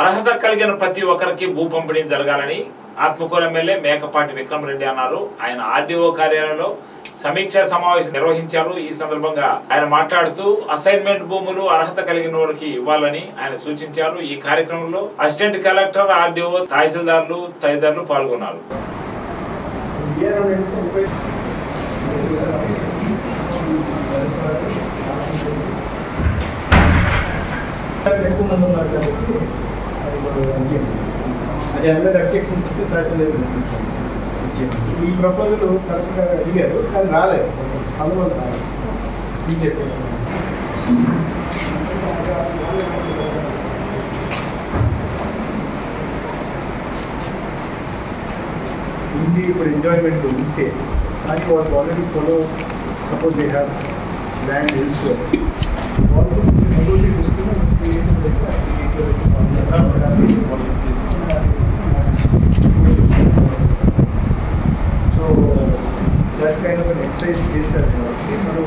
అర్హత కలిగిన ప్రతి ఒక్కరికి భూ పంపిణీ జరగాలని ఆత్మకూరు ఎమ్మెల్యే మేకపాటి విక్రమరెడ్డి అన్నారు. ఆయన ఆర్డీఓ కార్యాలయంలో సమీక్షా సమావేశం నిర్వహించారు. ఈ సందర్భంగా ఆయన మాట్లాడుతూ అసైన్మెంట్ భూములు అర్హత కలిగిన వారికి ఇవ్వాలని ఆయన సూచించారు. ఈ కార్యక్రమంలో అసిస్టెంట్ కలెక్టర్ ఆర్డీఓ తహసీల్దార్లు తదితరులు పాల్గొన్నారు. ఎక్కువ మంది ఉన్నారు కాబట్టి అది అబ్జెక్షన్ ఇస్తే ఈ ప్రపోజల్ కరెక్ట్గా అడిగారు కానీ రాలేదు. అందువల్ల రాలేదు బీజేపీ ఉంది ఇప్పుడు ఎంజాయ్మెంట్ ఉంటే కానీ వాళ్ళు already follow suppose they have land hills so ఆయన ఒక ఎక్సర్సైజ్ చేశారు కాబట్టి మనం